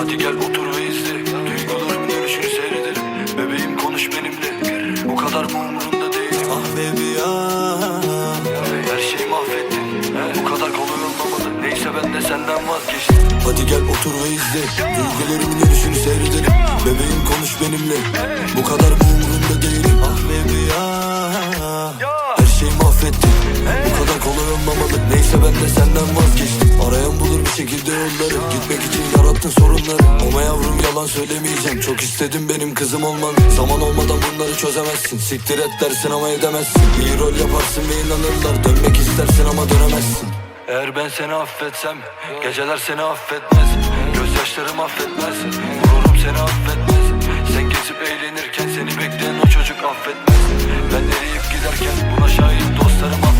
Hadi gel otur ve izle. Duygularımın dönüşünü seyredelim. Bebeğim konuş benimle. Bu kadar mı umurunda değil. Ah baby ya Her şeyi mahvettin. Bu kadar kolay olmamalı. Neyse ben de senden vazgeçtim. Hadi gel otur ve izle. Duygularımın dönüşünü seyredelim. Bebeğim konuş benimle. Bu kadar mı umurunda değilim Ah baby ya. Her şeyi mahvettin kolay olmamalı Neyse ben de senden vazgeçtim. Arayan bulur bir şekilde yolları. Gitmek için yarattın sorunları. Ama yavrum yalan söylemeyeceğim. Çok istedim benim kızım olman Zaman olmadan bunları çözemezsin. Siktir et dersin ama edemezsin. İyi rol yaparsın ve inanırlar. Dönmek istersin ama dönemezsin. Eğer ben seni affetsem Geceler seni affetmez. Gözyaşlarım affetmez. Gururum seni affetmez. Sen gezip eğlenirken Seni bekleyen o çocuk affetmez. Ben eriyip giderken Buna şahit dostlarım affetmez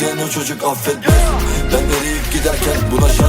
bekleyen o çocuk affetmez Ben eriyip giderken Buna affetmez